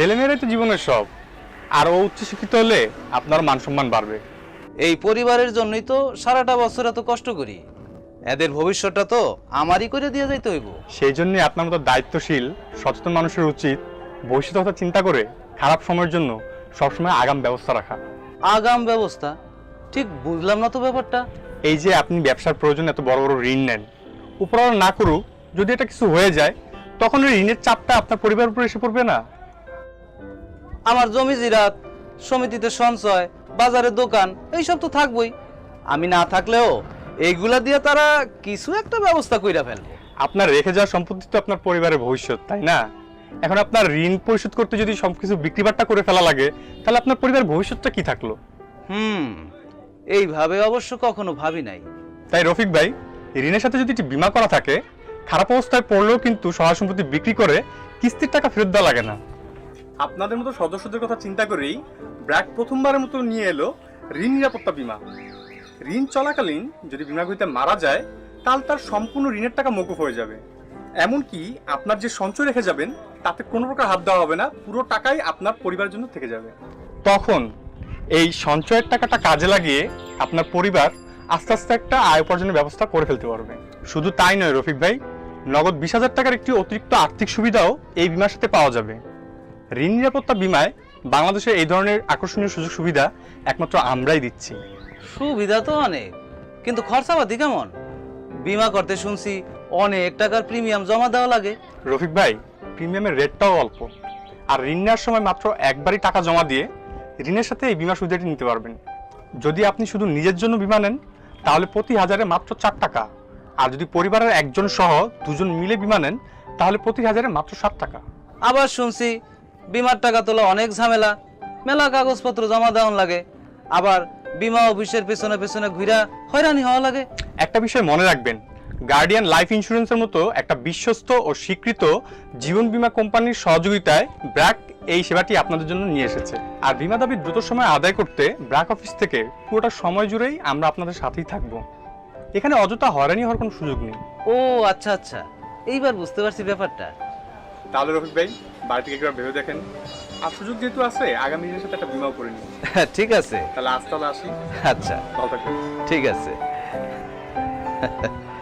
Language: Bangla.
ছেলেমেয়েরাই তো জীবনের সব। আর আরও উচ্চশিক্ষিত হলে আপনার মান সম্মান বাড়বে। এই পরিবারের জন্যই তো সারাটা বছর এত কষ্ট করি। এদের ভবিষ্যৎটা তো আমারই করে দিয়ে যাইতে হইব। সেই জন্যই আপনার মতো দায়িত্বশীল সচেতন মানুষের উচিত ভবিষ্যতের কথা চিন্তা করে খারাপ সময়ের জন্য সবসময় আগাম ব্যবস্থা রাখা। আগাম ব্যবস্থা? ঠিক বুঝলাম না তো ব্যাপারটা। এই যে আপনি ব্যবসার প্রয়োজনে এত বড় বড় ঋণ নেন উপরালা না করুক যদি এটা কিছু হয়ে যায় তখন ওই ঋণের চাপটা আপনার পরিবারের উপর এসে পড়বে না? আমার জমি জিরাত সমিতিতে সঞ্চয় বাজারে দোকান এইসব তো থাকবই। আমি না থাকলেও এইগুলা দিয়ে তারা কিছু একটা ব্যবস্থা কইরা ফেলবে। আপনার রেখে যাওয়া সম্পত্তি তো আপনার পরিবারের ভবিষ্যৎ তাই না? এখন আপনার ঋণ পরিশোধ করতে যদি সবকিছু বিক্রিবাট্টা করে ফেলা লাগে তাহলে আপনার পরিবারের ভবিষ্যৎটা কি থাকল? হুম এইভাবে অবশ্য কখনো ভাবি নাই। তাই রফিক ভাই ঋণের সাথে যদি একটি বিমা করা থাকে খারাপ অবস্থায় পড়লেও কিন্তু সহায় সম্পত্তি বিক্রি করে কিস্তির টাকা ফেরত দেওয়া লাগে না। আপনাদের মতো সদস্যদের কথা চিন্তা করেই ব্র্যাক প্রথমবারের মতো নিয়ে এলো ঋণ নিরাপত্তা বিমা। ঋণ চলাকালীন যদি বিমাগুলিতে মারা যায়, তাহলে তার সম্পূর্ণ ঋণের টাকা মকুফ হয়ে যাবে। এমনকি আপনার যে সঞ্চয় রেখে যাবেন, তাতে কোনো প্রকার হাত দেওয়া হবে না, পুরো টাকাই আপনার পরিবারের জন্য থেকে যাবে। তখন এই সঞ্চয়ের টাকাটা কাজে লাগিয়ে আপনার পরিবার আস্তে আস্তে একটা আয় উপার্জনের ব্যবস্থা করে ফেলতে পারবে। শুধু তাই নয়, রফিক ভাই, নগদ বিশ হাজার টাকার একটি অতিরিক্ত আর্থিক সুবিধাও এই বিমার সাথে পাওয়া যাবে। ঋণ নিরাপত্তা বিমায় বাংলাদেশে এই ধরনের আকর্ষণীয় সুযোগ সুবিধা একমাত্র আমরাই দিচ্ছি। সুবিধা তো অনেক কিন্তু খরচাপাতি কেমন? বিমা করতে শুনছি অনেক টাকার প্রিমিয়াম জমা দেওয়া লাগে। রফিক ভাই প্রিমিয়ামের রেটটাও অল্প। আর ঋণ নেওয়ার সময় মাত্র একবারই টাকা জমা দিয়ে ঋণের সাথে এই বিমা সুবিধাটি নিতে পারবেন। যদি আপনি শুধু নিজের জন্য বিমা নেন তাহলে প্রতি হাজারে মাত্র চার টাকা। আর যদি পরিবারের একজন সহ দুজন মিলে বিমা নেন তাহলে প্রতি হাজারে মাত্র সাত টাকা। আবার শুনছি বিমার টাকা তোলা অনেক ঝামেলা। মেলা কাগজপত্র জমা দেওয়ান লাগে। আবার বিমা অফিসের পেছনে পেছনে ঘুরা হয়রানি হওয়া লাগে। একটা বিষয় মনে রাখবেন গার্ডিয়ান লাইফ ইন্স্যুরেন্সের মতো একটা বিশ্বস্ত ও স্বীকৃত জীবন বীমা কোম্পানির সহযোগিতায় ব্র্যাক এই সেবাটি আপনাদের জন্য নিয়ে এসেছে। আর বিমা দাবি দ্রুত সময় আদায় করতে ব্র্যাক অফিস থেকে পুরোটা সময় জুড়েই আমরা আপনাদের সাথেই থাকব। এখানে অযথা হয়রানি হওয়ার কোনো সুযোগ নেই। ও আচ্ছা আচ্ছা। এইবার বুঝতে পারছি ব্যাপারটা। তাহলে রফিক ভাই বাড়ি থেকে একবার ভেবে দেখেন। আর সুযোগ যেহেতু আছে আগামী দিনের সাথে একটা বিমাও করে নিন। ঠিক আছে। তাহলে আজ তাহলে আসি। আচ্ছা। ভালো থাকবেন। ঠিক আছে।